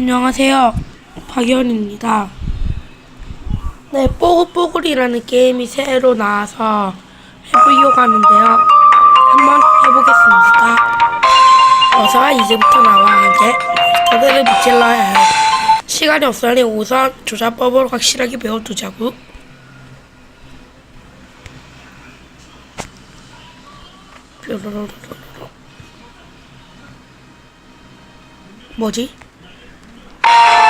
안녕하세요. 박연입니다. 네, 뽀글뽀글이라는 게임이 새로 나와서 해보려고 하는데요. 한번 해보겠습니다. 어서 이제부터 나와 이제 그들을 밑질러야 해. 시간이 없으니 우선 조작법을 확실하게 배워두자고. 뾰로로로로로. 뭐지? Música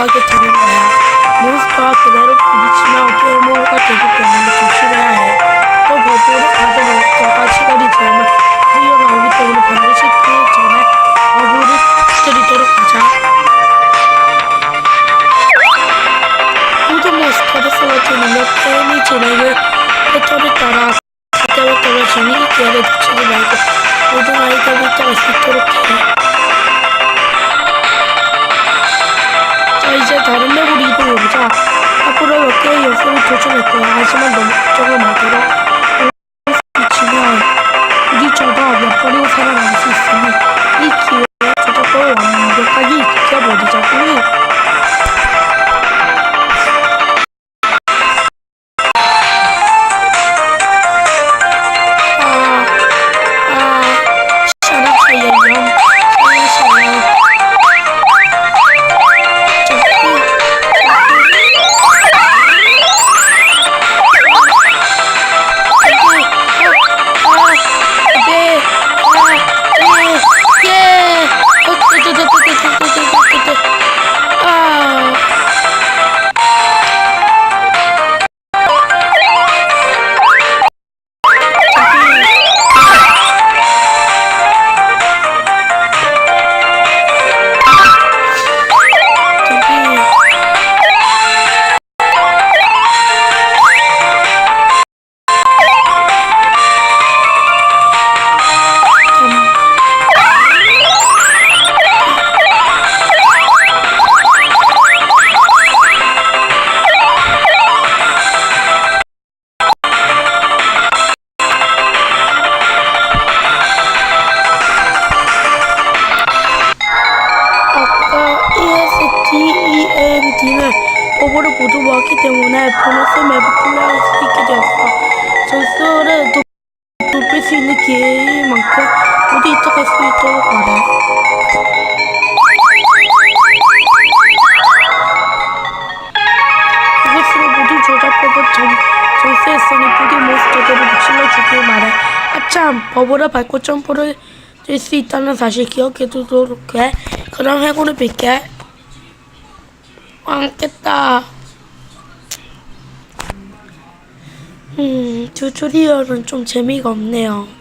하게 다른 맵으로 이동해보자. 앞으로 몇 개의 요소를 도전할 거야. 하지만 너무 걱정을 마더라. ESTEND는 버블을 모두 모았기 때문에 보너스 맵을 플레이할 수 있게 되었어. 전설을 높- 높일 수 있는 기회인 만큼 모두 이득할 수 있도록 바래. 이것으로 모든 조작법을 전, 전수했으니 부디 몬스터들을 무찔러주길 바래. 아참, 버블을 밟고 점프를 뛸 수 있다는 사실 기억해두도록 해. 그럼 해골을 빌게. 안 깼다. 음, 튜토리얼은 좀 재미가 없네요.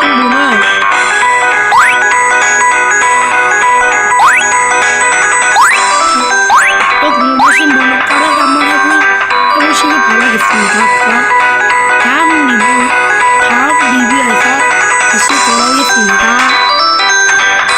şimdi love.